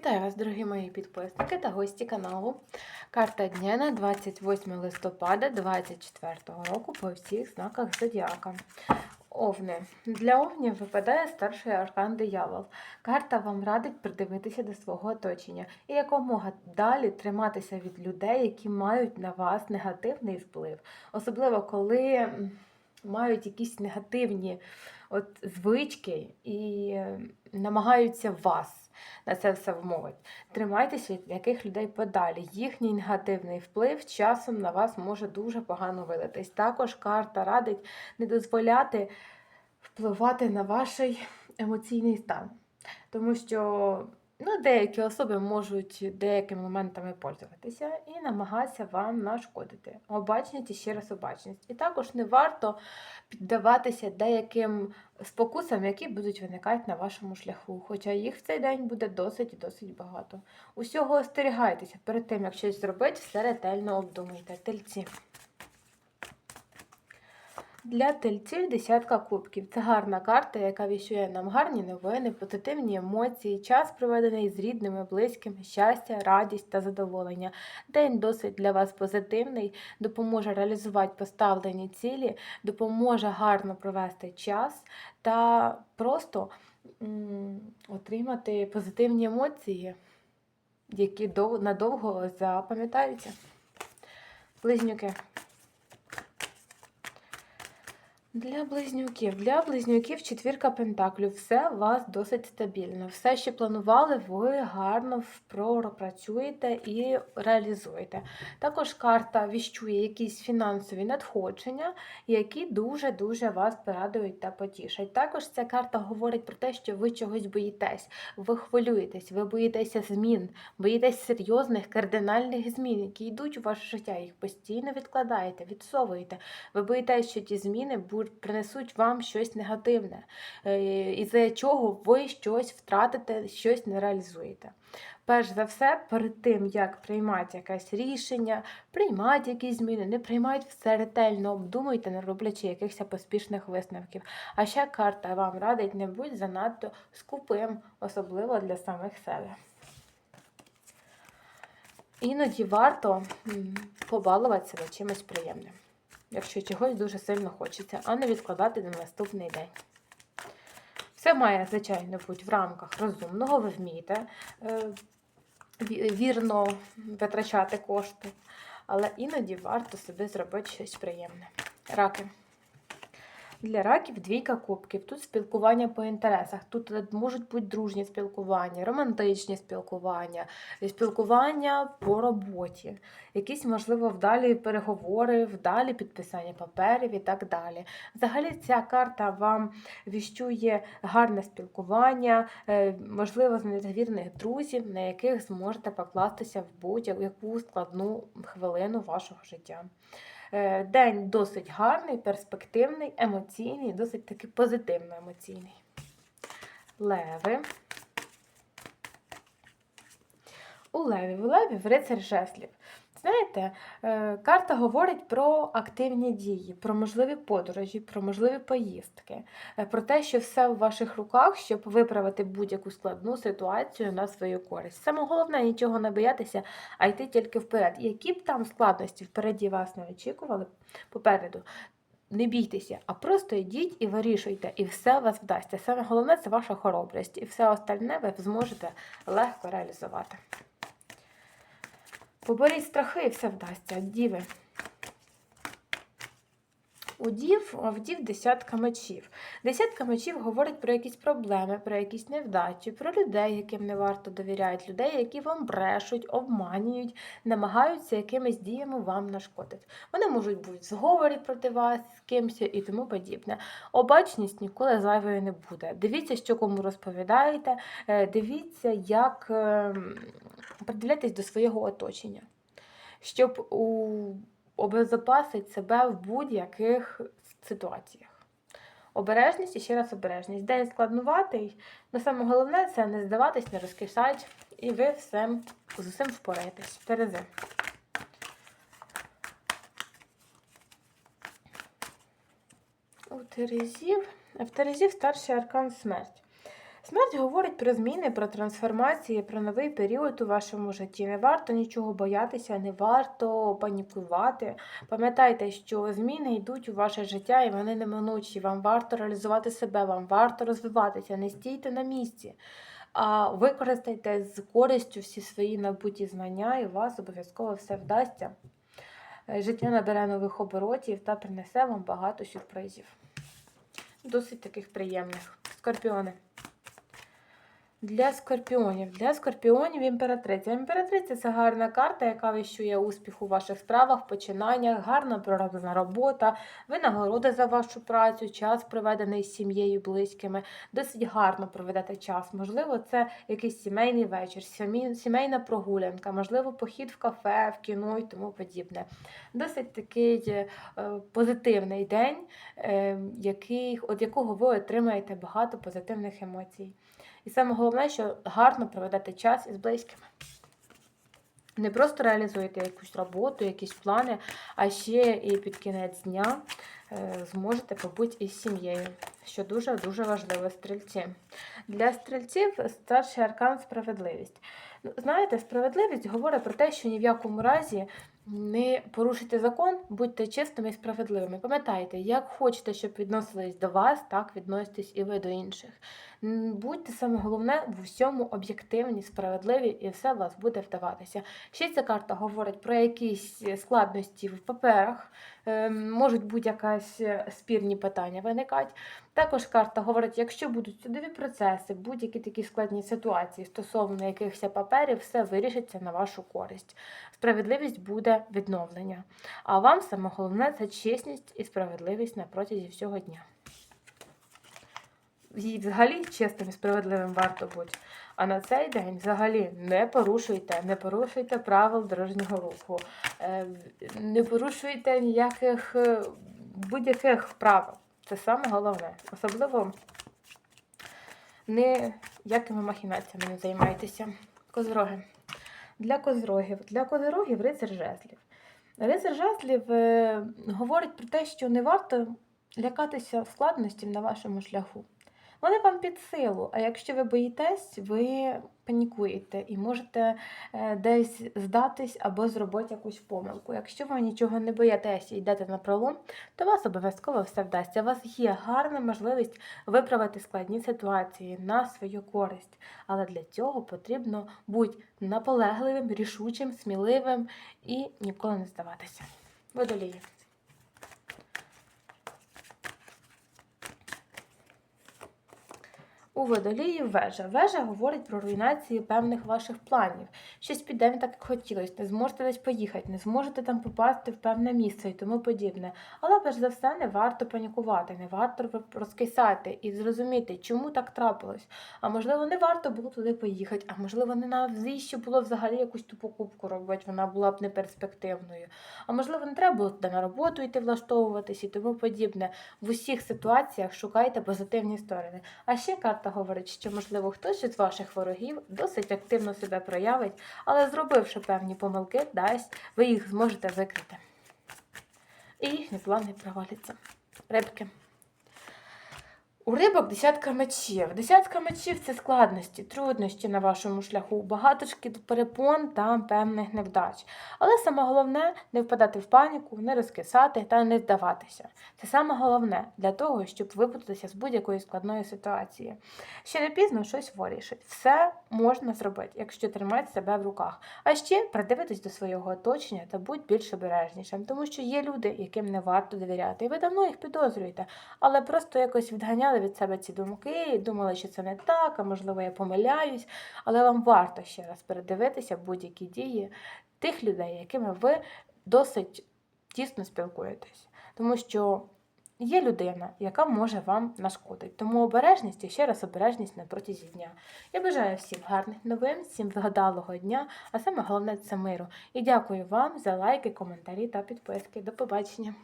Вітаю вас, дорогі мої підписники та гості каналу. Карта дня на 28 листопада 2024 року по всіх знаках зодіака. Овни. Для овнів випадає старший аркан диявол. Карта вам радить придивитися до свого оточення і якомога далі триматися від людей, які мають на вас негативний вплив. Особливо коли мають якісь негативні от, звички і намагаються вас на це все вмовить. Тримайтеся від яких людей подалі. Їхній негативний вплив часом на вас може дуже погано вилитись. Також карта радить не дозволяти впливати на ваш емоційний стан. Тому що ну, деякі особи можуть деякими моментами пользуватися і намагатися вам нашкодити. Обачність і ще раз обачність. І також не варто піддаватися деяким спокусам, які будуть виникати на вашому шляху. Хоча їх в цей день буде досить і досить багато. Усього остерігайтеся перед тим, як щось зробити, все ретельно обдумуйте. Тельці. Для тельців десятка кубків. Це гарна карта, яка віщує нам гарні новини, позитивні емоції, час проведений з рідними, близькими, щастя, радість та задоволення. День досить для вас позитивний, допоможе реалізувати поставлені цілі, допоможе гарно провести час та просто м, отримати позитивні емоції, які дов- надовго запам'ятаються. Близнюки. Для близнюків. Для близнюків четвірка пентаклів. Все у вас досить стабільно. Все, що планували, ви гарно пропрацюєте і реалізуєте. Також карта віщує якісь фінансові надходження, які дуже-дуже вас порадують та потішать. Також ця карта говорить про те, що ви чогось боїтесь, ви хвилюєтесь, ви боїтеся змін, боїтесь серйозних кардинальних змін, які йдуть у ваше життя. Їх постійно відкладаєте, відсовуєте. Ви боїтесь, що ті зміни будуть принесуть вам щось негативне, е, із-за чого ви щось втратите, щось не реалізуєте. Перш за все, перед тим, як приймати якесь рішення, приймати якісь зміни, не приймайте все ретельно, обдумуйте, не роблячи якихось поспішних висновків. А ще карта вам радить не будь занадто скупим, особливо для самих себе. Іноді варто побалувати себе чимось приємним якщо чогось дуже сильно хочеться, а не відкладати на наступний день. Все має, звичайно, бути в рамках розумного, ви вмієте е, вірно витрачати кошти, але іноді варто собі зробити щось приємне. Раки. Для раків двійка кубків. Тут спілкування по інтересах. Тут е, можуть бути дружні спілкування, романтичні спілкування, спілкування по роботі, якісь, можливо, вдалі переговори, вдалі підписання паперів і так далі. Взагалі, ця карта вам віщує гарне спілкування, е, можливо, з недовірних друзів, на яких зможете покластися в будь-яку складну хвилину вашого життя. Е, День досить гарний, перспективний, емоційний, досить таки позитивно емоційний. Леви. У Леві, у в рицар жеслів. Знаєте, е, карта говорить про активні дії, про можливі подорожі, про можливі поїздки, е, про те, що все в ваших руках, щоб виправити будь-яку складну ситуацію на свою користь. Саме головне нічого не боятися, а йти тільки вперед. Які б там складності впереді вас не очікували попереду. Не бійтеся, а просто йдіть і вирішуйте, і все у вас вдасться. Саме головне це ваша хоробрість, і все остальне ви зможете легко реалізувати. Поборіть страхи і все вдасться. Діви. У дів, в дів десятка мечів. Десятка мечів говорить про якісь проблеми, про якісь невдачі, про людей, яким не варто довіряти, людей, які вам брешуть, обманюють, намагаються якимись діями вам нашкодити. Вони можуть бути в зговорі проти вас з кимось і тому подібне. Обачність ніколи зайвою не буде. Дивіться, що кому розповідаєте, е, дивіться, як ем, придивляйтесь до свого оточення, щоб у обезопасить себе в будь-яких ситуаціях. Обережність і ще раз обережність. День складнуватий, але саме головне це не здаватись, не розкисати, і ви всем, з усім впораєтесь. Терези. У Терезів, в Терезів старший аркан смерть. Смерть говорить про зміни, про трансформації, про новий період у вашому житті. Не варто нічого боятися, не варто панікувати. Пам'ятайте, що зміни йдуть у ваше життя і вони неминучі. Вам варто реалізувати себе, вам варто розвиватися, не стійте на місці. А використайте з користю всі свої набуті знання, і у вас обов'язково все вдасться. Життя набере нових оборотів та принесе вам багато сюрпризів. Досить таких приємних. Скорпіони. Для скорпіонів. Для скорпіонів імператриця. Імператриця це гарна карта, яка віщує успіх у ваших справах, починаннях, гарна пророблена робота, винагорода за вашу працю, час проведений з сім'єю, близькими. Досить гарно проведете час. Можливо, це якийсь сімейний вечір, сімейна прогулянка, можливо, похід в кафе, в кіно і тому подібне. Досить такий е, позитивний день, е, який, від якого ви отримаєте багато позитивних емоцій. І саме головне, що гарно проведете час із близькими. Не просто реалізуєте якусь роботу, якісь плани, а ще і під кінець дня е, зможете побути із сім'єю, що дуже-дуже важливо стрільці. Для стрільців старший аркан справедливість. Ну, Знаєте, справедливість говорить про те, що ні в якому разі не порушуйте закон, будьте чистими і справедливими. Пам'ятайте, як хочете, щоб відносились до вас, так відноситесь і ви до інших. Будьте саме головне в усьому об'єктивні, справедливі, і все у вас буде вдаватися. Ще ця карта говорить про якісь складності в паперах, е, можуть бути якась е, спірні питання виникати. Також карта говорить, якщо будуть судові процеси, будь-які такі складні ситуації стосовно якихось паперів, все вирішиться на вашу користь. Справедливість буде відновлення. А вам саме головне це чесність і справедливість на протязі всього дня. І взагалі чесним і справедливим варто бути. А на цей день взагалі не порушуйте, не порушуйте правил дорожнього руху, е, не порушуйте ніяких е, будь-яких правил. Це саме головне. Особливо ніякими махінаціями не займайтеся. Козроги. Для козрогів. Для козирогів рицар жезлів. Рицар жезлів е, говорить про те, що не варто лякатися складностей на вашому шляху. Вони вам під силу, а якщо ви боїтесь, ви панікуєте і можете е, десь здатись або зробити якусь помилку. Якщо ви нічого не боїтесь і йдете на пролом, то вас обов'язково все вдасться. У вас є гарна можливість виправити складні ситуації на свою користь. Але для цього потрібно бути наполегливим, рішучим, сміливим і ніколи не здаватися. Водолії. У водолії вежа. Вежа говорить про руйнацію певних ваших планів. Щось піде не так, як хотілося, не зможете десь поїхати, не зможете там попасти в певне місце і тому подібне. Але перш за все не варто панікувати, не варто розкисати і зрозуміти, чому так трапилось. А можливо, не варто було туди поїхати, а можливо, не навзіщо було взагалі якусь ту покупку робити, вона була б неперспективною. А можливо, не треба було туди на роботу йти влаштовуватись і тому подібне. В усіх ситуаціях шукайте позитивні сторони. А ще карта говорить, що можливо хтось із ваших ворогів досить активно себе проявить, але зробивши певні помилки, дасть, ви їх зможете викрити. І їхні плани проваляться. Рибки. У рибок десятка мечів. Десятка мечів це складності, труднощі на вашому шляху, багато перепон та певних невдач. Але саме головне не впадати в паніку, не розкисати та не здаватися. Це саме головне для того, щоб випутатися з будь-якої складної ситуації. Ще не пізно щось вирішить. Все можна зробити, якщо тримати себе в руках. А ще придивитись до свого оточення та будь більш обережнішим, тому що є люди, яким не варто довіряти. І ви давно їх підозрюєте, але просто якось відганяли від себе ці думки і думали, що це не так, а можливо, я помиляюсь. Але вам варто ще раз передивитися будь-які дії тих людей, якими ви досить тісно спілкуєтесь. Тому що є людина, яка може вам нашкодити. Тому обережність і ще раз обережність на протязі дня. Я бажаю всім гарних новин, всім вгадалого дня, а саме головне це миру. І дякую вам за лайки, коментарі та підписки. До побачення!